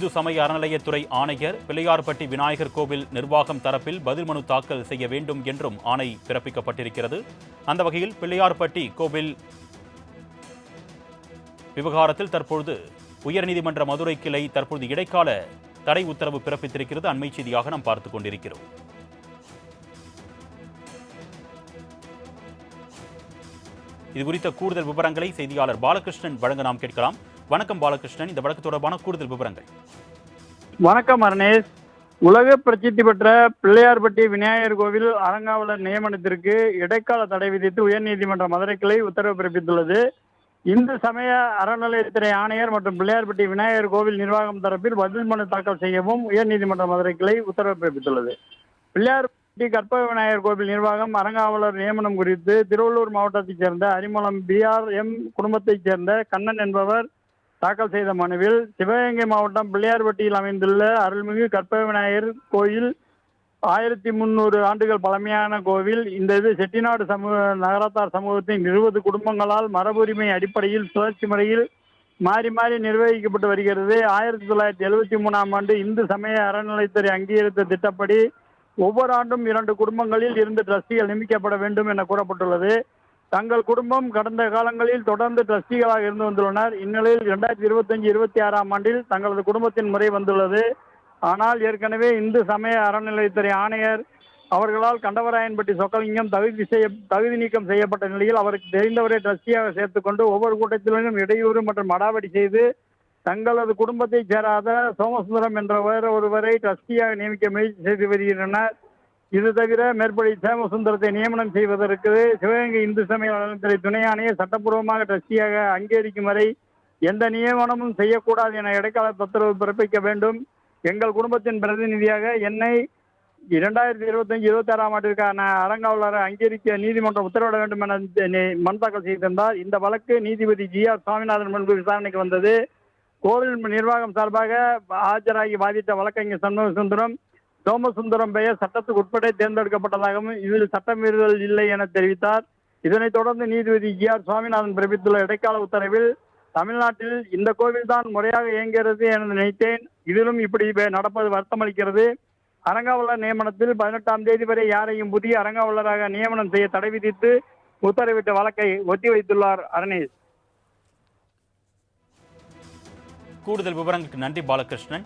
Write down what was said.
இந்து சமய அறநிலையத்துறை ஆணையர் பிள்ளையார்பட்டி விநாயகர் கோவில் நிர்வாகம் தரப்பில் பதில் மனு தாக்கல் செய்ய வேண்டும் என்றும் ஆணை பிறப்பிக்கப்பட்டிருக்கிறது. அந்த வகையில் பிள்ளையார்பட்டி கோவில் விவகாரத்தில் தற்பொழுது உயர்நீதிமன்ற மதுரை கிளை தற்பொழுது இடைக்கால தடை உத்தரவு பிறப்பித்திருக்கிறது. அண்மை செய்தியாக நாம் பார்த்துக் கொண்டிருக்கிறோம். இது குறித்த கூடுதல் விவரங்களை செய்தியாளர் பாலகிருஷ்ணன் வழங்க நாம் கேட்கலாம். வணக்கம் பாலகிருஷ்ணன். இந்த வழக்கு தொடர்பான கூடுதல் விவரங்கள். வணக்கம் அருணேஷ். உலக பிரசித்தி பெற்ற பிள்ளையார்பட்டி விநாயகர் கோவில் அறங்காவலர் நியமனத்திற்கு இடைக்கால தடை விதித்து உயர்நீதிமன்ற மதுரை கிளை உத்தரவு பிறப்பித்துள்ளது. இந்து சமய அறநிலையத்துறை ஆணையர் மற்றும் பிள்ளையார்பட்டி விநாயகர் கோவில் நிர்வாகம் தரப்பில் பதில் மனு தாக்கல் செய்யவும் உயர்நீதிமன்ற மதுரை கிளை உத்தரவு பிறப்பித்துள்ளது. பிள்ளையார்பட்டி கற்பக விநாயகர் கோவில் நிர்வாகம் அறங்காவலர் நியமனம் குறித்து திருவள்ளூர் மாவட்டத்தைச் சேர்ந்த அரிமளம் பிஆர்எம் குடும்பத்தைச் சேர்ந்த கண்ணன் என்பவர் தாக்கல் செய்த மனுவில் சிவகங்கை மாவட்டம் பிள்ளையார்பட்டியில் அமைந்துள்ள அருள்மிகு கற்பக விநாயகர் கோயில் ஆயிரத்தி முந்நூறு ஆண்டுகள் பழமையான கோவில். இந்த இது செட்டிநாடு சமூக நகரத்தார் சமூகத்தின் இருபது குடும்பங்களால் மரபுரிமை அடிப்படையில் சுழற்சி முறையில் மாறி மாறி நிர்வகிக்கப்பட்டு வருகிறது. ஆயிரத்தி தொள்ளாயிரத்தி எழுபத்தி மூணாம் ஆண்டு இந்து சமய அறநிலைத்துறை அங்கீகரித்த திட்டப்படி ஒவ்வொரு ஆண்டும் இரண்டு குடும்பங்களில் இருந்து டிரஸ்டிகள் நியமிக்கப்பட வேண்டும் என கூறப்பட்டுள்ளது. தங்கள் குடும்பம் கடந்த காலங்களில் தொடர்ந்து டிரஸ்டிகளாக இருந்து வந்துள்ளனர். இந்நிலையில் இரண்டாயிரத்தி இருபத்தஞ்சு இருபத்தி ஆறாம் ஆண்டில் தங்களது குடும்பத்தின் முறை வந்துள்ளது. ஆனால் ஏற்கனவே இந்து சமய அறநிலையத்துறை ஆணையர் அவர்களால் கண்டவராயன்பட்டி சொக்கலிங்கம் தகுதி செய்ய தகுதி நீக்கம் செய்யப்பட்ட நிலையில் அவருக்கு தெரிந்தவரை ட்ரஸ்டியாக சேர்த்துக்கொண்டு ஒவ்வொரு கூட்டத்திலும் இடையூறு மற்றும் அடாவடி செய்து தங்களது குடும்பத்தைச் சேராத சோமசுந்தரம் என்ற வேற ஒருவரை ட்ரஸ்டியாக நியமிக்க முயற்சி செய்து வருகின்றனர். இது தவிர மேற்படி சேமசுந்தரத்தை நியமனம் செய்வதற்கு சிவகங்கை இந்து சமய நலத்துறை துணை ஆணையர் சட்டப்பூர்வமாக ட்ரஸ்டியாக அங்கீகரிக்கும் வரை எந்த நியமனமும் செய்யக்கூடாது என இடைக்கால உத்தரவு பிறப்பிக்க வேண்டும். எங்கள் குடும்பத்தின் பிரதிநிதியாக என்னை இரண்டாயிரத்தி இருபத்தஞ்சு இருபத்தி ஆறாம் ஆண்டிற்கான அறங்காவலரை அங்கீகரிக்க நீதிமன்றம் உத்தரவிட வேண்டும் என மனு தாக்கல் செய்திருந்தார். இந்த வழக்கு நீதிபதி ஜி ஆர் சுவாமிநாதன் முன்பு விசாரணைக்கு வந்தது. கோவில் நிர்வாகம் சார்பாக ஆஜராகி வாதிட்ட வழக்கறிஞர் சண்முக சுந்தரம் சோமசுந்தரம் பெயர் சட்டத்துக்கு உட்பட தேர்ந்தெடுக்கப்பட்டதாகவும் இதில் சட்டமீறுதல் இல்லை என தெரிவித்தார். இதனைத் தொடர்ந்து நீதிபதி ஜி ஆர் சுவாமிநாதன் பிறப்பித்துள்ள இடைக்கால உத்தரவில் தமிழ்நாட்டில் இந்த கோவில் தான் முறையாக இயங்குகிறது என நினைத்தேன். இதிலும் இப்படி வே- நடப்பது வருத்தமளிக்கிறது. அரங்காவலர் நியமனத்தில் பதினெட்டாம் தேதி வரை யாரையும் புதிய அரங்காவலராக நியமனம் செய்ய தடை விதித்து உத்தரவிட்ட வழக்கை ஒத்திவைத்துள்ளார் அரணேஷ். கூடுதல் விவரங்களுக்கு நன்றி பாலகிருஷ்ணன்.